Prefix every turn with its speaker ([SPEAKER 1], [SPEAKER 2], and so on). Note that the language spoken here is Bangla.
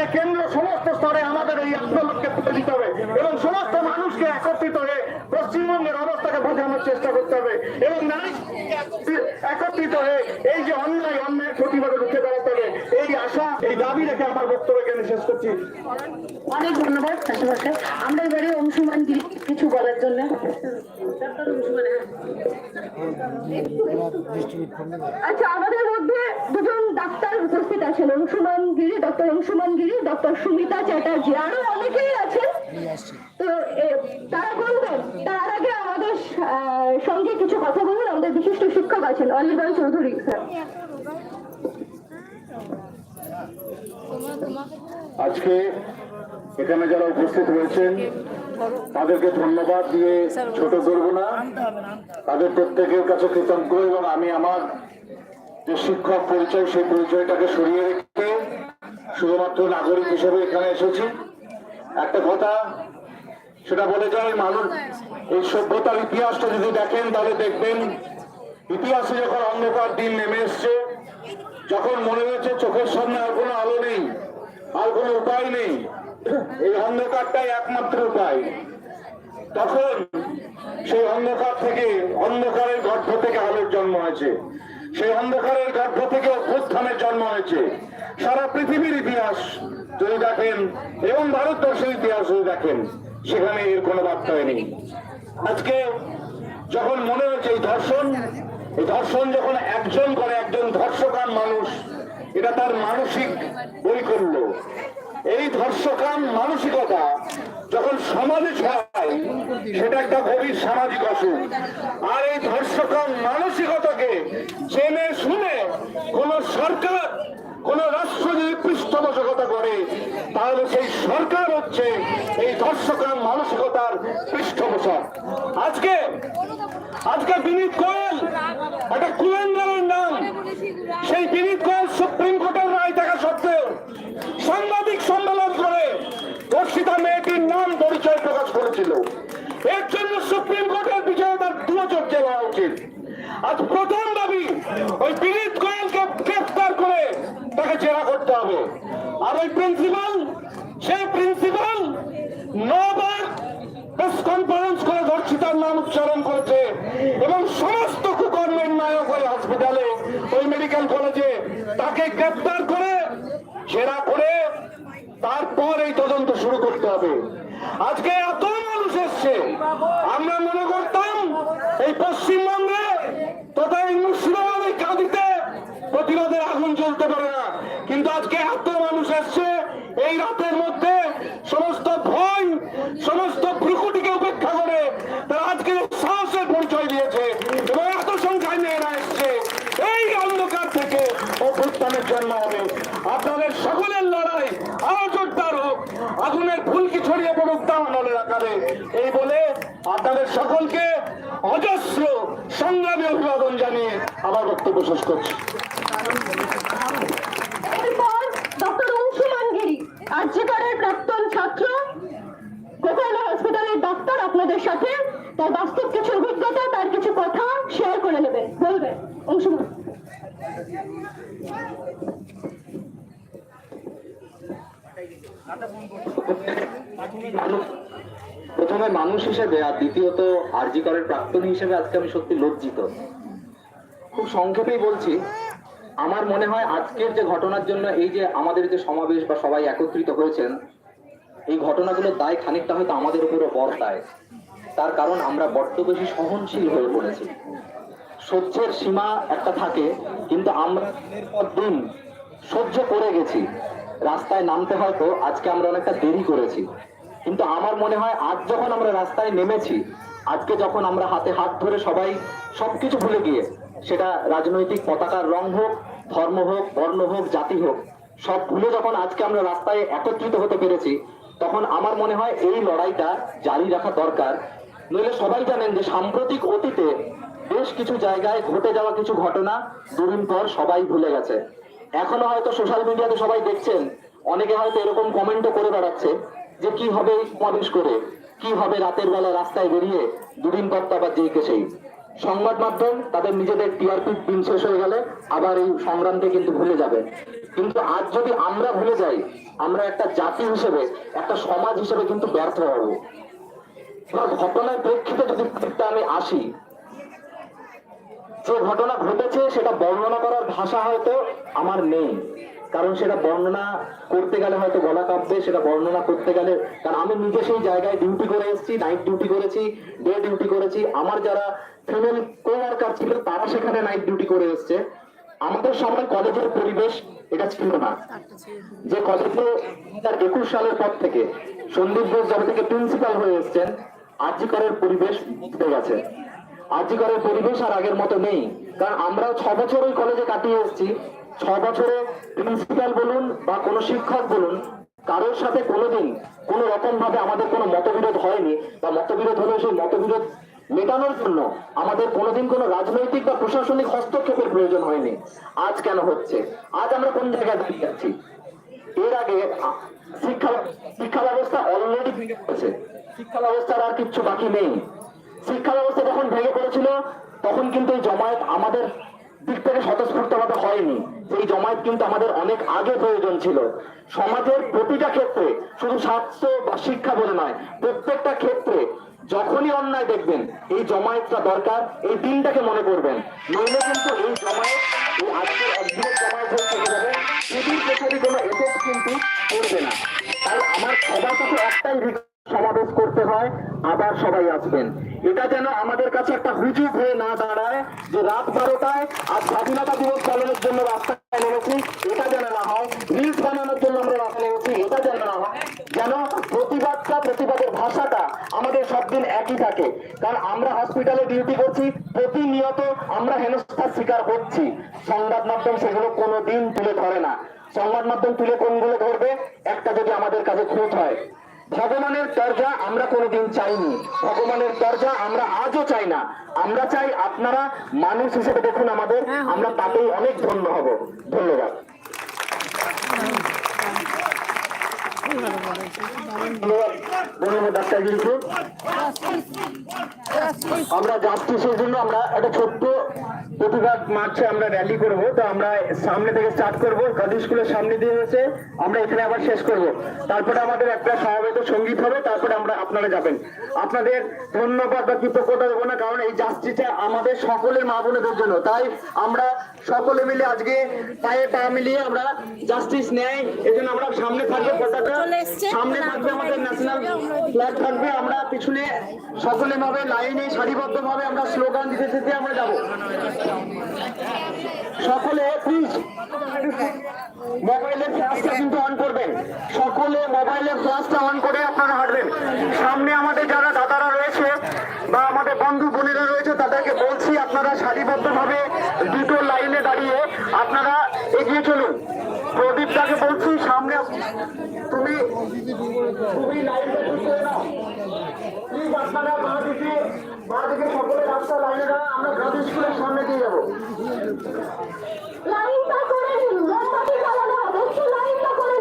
[SPEAKER 1] থেকে কেন্দ্র সমস্ত স্তরে আমাদের এই আন্দোলনকে তুলে দিতে হবে এবং সমস্ত মানুষকে একত্রিত হয়ে পশ্চিমবঙ্গের অবস্থাকে বোঝানোর চেষ্টা করতে হবে এবং নারী একত্রিত হয়ে এই যে অন্যায় অন্যায় প্রতিবাদে রুখে দাঁড়াতে হবে। এই আশা, এই দাবি রেখে আমার বক্তব্য এখানে শেষ করছি।
[SPEAKER 2] অনেক ধন্যবাদ চাষবাসে আমরা এবারে অংশুমান কিছু বলার জন্য। আচ্ছা আমাদের মধ্যে দুজন ডাক্তার উপস্থিত আছেন। Anshuman Giri doctor Anshuman Giri doctor Sumita Chatterjee. আরও অনেকেই আছেন। তো তারা বলবেন, তার আগে আমাদের সঙ্গে কিছু কথা বলবেন আমাদের বিশিষ্ট শিক্ষক আছেন, অনির্বাণ চৌধুরী, স্যার।
[SPEAKER 1] আজকে এখানে যারা উপস্থিত হয়েছেন, তাদেরকে ধন্যবাদ দিয়ে ছোট করব না। তাদের প্রত্যেকের কাছে কৃতজ্ঞ এবং আমি আমার যে শিক্ষক পরিচয়, সেই পরিচয়টাকে সরিয়ে রেখে শুধুমাত্র নাগরিক হিসেবে এখানে এসেছি। একটা কথা, সেটা বলে যায়, মানুষ এই সভ্যতার ইতিহাসটা যদি দেখেন, তাহলে দেখবেন, ইতিহাসে যখন অন্ধকার দিন নেমে এসছে যখন মনে হয়েছে চোখের সামনে আর কোনো আলো নেই, আর কোনো উপায় নেই, এই অন্ধকারটাই একমাত্র উপায়। তখন সেই অন্ধকার থেকে অন্ধকারের গর্ভ থেকে আলোর জন্ম হয়েছে। সেই অন্ধকারের গর্ভ থেকে অভ্যুত্থানের জন্ম হয়েছে। সারা পৃথিবীর ইতিহাস যদি দেখেন, এবং ভারতবর্ষের ইতিহাস যদি দেখেন, সেখানে এর কোনো বার্তায় নেই। আজকে যখন মনে হচ্ছে এই ধর্ষণ এই ধর্ষণ যখন একজন করে, একজন ধর্ষকান মানুষ, এটা তার মানসিক বৈকল্য। এই ধর্ষকান মানসিকতা যখন সমাজে ছড়ায়, সেটা একটা গভীর সামাজিক অসুখ। আর এই ধর্ষকান মানসিকতাকে জেনে শুনে কোন সরকার, কোন রাষ্ট্র যদি পৃষ্ঠপোষকতা করে, তাহলে সেই সরকার হচ্ছে এই ধর্ষকান মানসিকতার পৃষ্ঠপোষক। আজকে আজকে একটা কুলেন্দ্রের নাম। সেই বিনীত গোয়েল সুপ্রিম কোর্টের রায় থাকা সত্ত্বেও সাংবাদিক সম্মেলন করে ধর্ষিতা মেয়েটির নাম পরিচয় প্রকাশ করেছিল। এর জন্য সুপ্রিম কোর্টের বিচারে তার দু বছর জেল উচিত। আজ প্রথম দাবি, ওই বিনীত গোয়েলকে গ্রেফতার করে তাকে জেরা করতে হবে। আর ওই প্রিন্সিপাল, সেই প্রিন্সিপাল নবার প্রেস কনফারেন্স করে ধর্ষিতার নাম উচ্চারণ করেছে এবং সমস্ত কুকর্মের নায়ক ওই হসপিটালে ওই মেডিকেল কলেজে তাকে গ্রেপ্তার করে জেরা করে তারপর এই তদন্ত শুরু করতে হবে। আজকে এত মানুষ এসছে। আমরা মনে করতাম এই পশ্চিমবঙ্গে তথা এই মুর্শিদাবাদ, এই কাঁদিতে প্রতিরোধের আগুন জ্বলতে পারে না। কিন্তু আজকে এত মানুষ এসছে, এই রাতের মধ্যে সমস্ত ভয় সমস্ত ভ্রুকুটিকে উপেক্ষা করে তারা আজকে সাহসের পরিচয় দিয়েছে এবং এত সংখ্যায় মেয়েরা এসছে এই অন্ধকার থেকে অভ্যুত্থানের জন্য হবে। আপনাদের সকলের লড়াই আরও জোরদার হোক। আগুনের ফুলকি ছড়িয়ে পড়ুক দাওয়ানলের আকারে। এই বলে আপনাদের সকলকে অজস্র সংগ্রামী অভিবাদন জানিয়ে আমার বক্তব্য শেষ করছি।
[SPEAKER 2] প্রাক্তন ছাত্র হসপিটালের ডাক্তার আপনাদের সাথে। তার বাস্তব কিছু অভিজ্ঞতা, তার কিছু কথা শেয়ার করে বলবেন অংশুমান
[SPEAKER 3] প্রথমে মানুষ হিসেবে আর দ্বিতীয়ত আরজি করের প্রাক্তন হিসেবে আজকে আমি সত্যি লজ্জিত। খুব সংক্ষেপেই বলছি, আমার মনে হয় আজকের যে ঘটনার জন্য এই যে আমাদের যে সমাবেশ বা সবাই একত্রিত হয়েছেন, এই ঘটনাগুলোর দায় খানিকটা হয়তো আমাদের উপরও বর্তায় তার কারণ আমরা বড্ড বেশি সহনশীল হয়ে পড়েছি। সহ্যের সীমা একটা থাকে, কিন্তু আমরা দিন সহ্য করে গেছি। রাস্তায় নামতে হয়তো আজকে আমরা অনেকটা দেরি করেছি। কিন্তু আমার মনে হয় আজ যখন আমরা রাস্তায় নেমেছি, আজকে যখন আমরা হাতে হাত ধরে সবাই সবকিছু ভুলে গিয়ে, সেটা রাজনৈতিক পতাকার রং হোক, ধর্ম হোক, বর্ণ হোক, জাতি হোক, সব ভুলে যখন আজকে আমরা রাস্তায় একত্রিত হতে পেরেছি, তখন আমার মনে হয় এই লড়াইটা জারি রাখা দরকার। নইলে সবাই জানেন যে সাম্প্রতিক অতীতে বেশ কিছু জায়গায় ঘটে যাওয়া কিছু ঘটনা, দুদিন পর সবাই ভুলে গেছে। এখনও হয়তো সোশ্যাল মিডিয়াতে সবাই দেখছেন। অনেকে হয়তো এরকম কমেন্টও করে বেড়াচ্ছে যে, কি হবে সমাবেশ করে? কি হবে রাতের বেলা রাস্তায় বেরিয়ে দুদিন পর আবার যেই সেই সংবাদ মাধ্যম তাদের নিজেদের টিআরপি দিন শেষ হয়ে গেলে আবার এই সংগ্রামকে কিন্তু ভুলে যাবে। কিন্তু আজ যদি আমরা ভুলে যাই, আমরা একটা জাতি হিসেবে, একটা সমাজ হিসেবে কিন্তু ব্যর্থ হব। ঘটনার প্রেক্ষিতে যদি আমি আসি যে ঘটনা ঘটেছে, সেটা বর্ণনা করার ভাষা হয়তো আমার নেই। কারণ সেটা বর্ণনা করতে গেলে হয়তো গলা কাঁপবে, সেটা বর্ণনা করতে গেলে কারণ আমি নিজে সেই জায়গায় ডিউটি করে এসেছি নাইট ডিউটি করেছি ডে ডিউটি করেছি। আমার যারা ফিমেল কো ওয়ার্কার ছিল, তারা সেখানে নাইট ডিউটি করে এসছে। আমাদের সামনে কলেজের পরিবেশ এটা ছিল না। যে কলেজে একুশ সালের পর থেকে সন্দীপ ঘোষ যবে থেকে প্রিন্সিপাল হয়ে এসছেন আর্যিকরের পরিবেশ বদলে গেছে। আর্যিকরের পরিবেশ আর আগের মতো নেই। কারণ আমরাও ছ বছর ওই কলেজে কাটিয়ে এসেছি। ছ বছরে প্রিন্সিপাল বলুন বা কোনো শিক্ষক বলুন, কারোর সাথে কোনোদিন কোনো রকম ভাবে আমাদের কোনো মতবিরোধ হয়নি বা মতবিরোধ হলেও সেই মতবিরোধ মেটানোর জন্য আমাদের কোনোদিন কোনো রাজনৈতিক বা প্রশাসনিক হস্তক্ষেপের প্রয়োজন হয়নি। আজ কেন হচ্ছে? আজ আমরা কোন জায়গায় দাঁড়িয়ে যাচ্ছি এর আগে শিক্ষা শিক্ষা ব্যবস্থা অলরেডি ভেঙে পড়েছে শিক্ষা ব্যবস্থার আর কিচ্ছু বাকি নেই। শিক্ষা ব্যবস্থা যখন ভেঙে পড়েছিল তখন কিন্তু এই জমায়েত আমাদের দিক থেকে স্বতঃস্ফূর্তভাবে হয়নি। সেই জমায়েত কিন্তু আমাদের অনেক আগে প্রয়োজন ছিল। সমাজের প্রতিটা ক্ষেত্রে, শুধু স্বাস্থ্য বা শিক্ষা বলে নয়, প্রত্যেকটা ক্ষেত্রে যখনই অন্যায় দেখবেন, এই জমায়েতটা দরকার, এই দিনটাকে মনে করবেন। নইলে কিন্তু এই জমায়েত, এই একদিনের জমায়েত হয়ে থেকে যাবে। সেদিন পেছনে কোনো এফেক্ট কিন্তু করবে না। তাই আমার সবার কাছে একটাই সমাবেশ করতে হয় আবার সবাই আসবেন। এটা যেন আমাদের কাছে একটা হুজুগ হয়ে না দাঁড়ায় যে রাত বারোটায় আর স্বাধীনতা দিবস পালনের জন্য রাস্তায় নেমেছি, এটা যেন না হয়। রিলস বানানোর জন্য আমরা রাস্তায় নেমেছি, এটা যেন না হয়। যেন প্রতিবাদটা, প্রতিবাদের ভাষাটা আমাদের সব দিন একই থাকে। কারণ আমরা হসপিটালে ডিউটি করছি, প্রতিনিয়ত আমরা হেনস্থার শিকার হচ্ছি। সংবাদ মাধ্যম সেগুলো কোনো দিন তুলে ধরে না। সংবাদ মাধ্যম তুলে কোনগুলো ধরবে? একটা যদি আমাদের কাছে খুঁত হয় ভগবানের দরজা আমরা কোনোদিন চাইনি। ভগবানের দরজা আমরা আজও চাই না। আমরা চাই আপনারা মানুষ হিসেবে দেখুন আমাদের আমরা তাতেই অনেক ধন্য হব। ধন্যবাদ। আমরা জাস্টিসের জন্য আমরা একটা ছোট্ট প্রতিবাদ মার্চে আমরা র্যালি করব। তো আমরা সামনে থেকে স্টার্ট করব। গান্ধী স্কুলের সামনে দিয়ে হয়েছে। আমরা এখানে আবার শেষ করব। তারপরে আমাদের একটা সমবেত সংগীত হবে। তারপরে আমরা আপনারা যাবেন। আপনাদের ধন্যবাদ বা কৃতজ্ঞতা দেবো না কারণ এই জাস্টিসটা আমাদের সকলের মা বোনেদের জন্য। তাই আমরা সকলে মিলে আজকে পায়ে পা মিলিয়ে আমরা জাস্টিস এই জন্য আমরা সামনে থাকবে পতাকা। সামনে থাকবে আমাদের ন্যাশনাল ফ্ল্যাগ থাকবে। আমরা পিছনে সকলে ভাবে লাইনে সারিবদ্ধ ভাবে আমরা স্লোগান দিতে দিতে আমরা যাব। সকলে প্লিজ মোবাইলের ফ্ল্যাশটা কিন্তু অন করবেন। সকলে মোবাইলের ফ্ল্যাশটা অন করে আপনারা হাঁটবেন। সামনে আমাদের যারা দাদারা রয়েছে বা আমাদের বন্ধু বোনেরা রয়েছে, তাদেরকে বলছি আপনারা সারিবদ্ধভাবে দুটো লাইনে দাঁড়িয়ে আপনারা এগিয়ে চলুন। প্রদীপটাকে বলছি, সামনে তুমি তুমি প্লিজ আপনারা মা মা দিকে সকলে রাস্তা, লাইনে দাঁড়া আমরা গান্ধী স্কুলের সামনে দিয়ে যাব।
[SPEAKER 2] লাইনটা করে নিন, মোমবাতি জ্বালানো হবে লাইনটা করে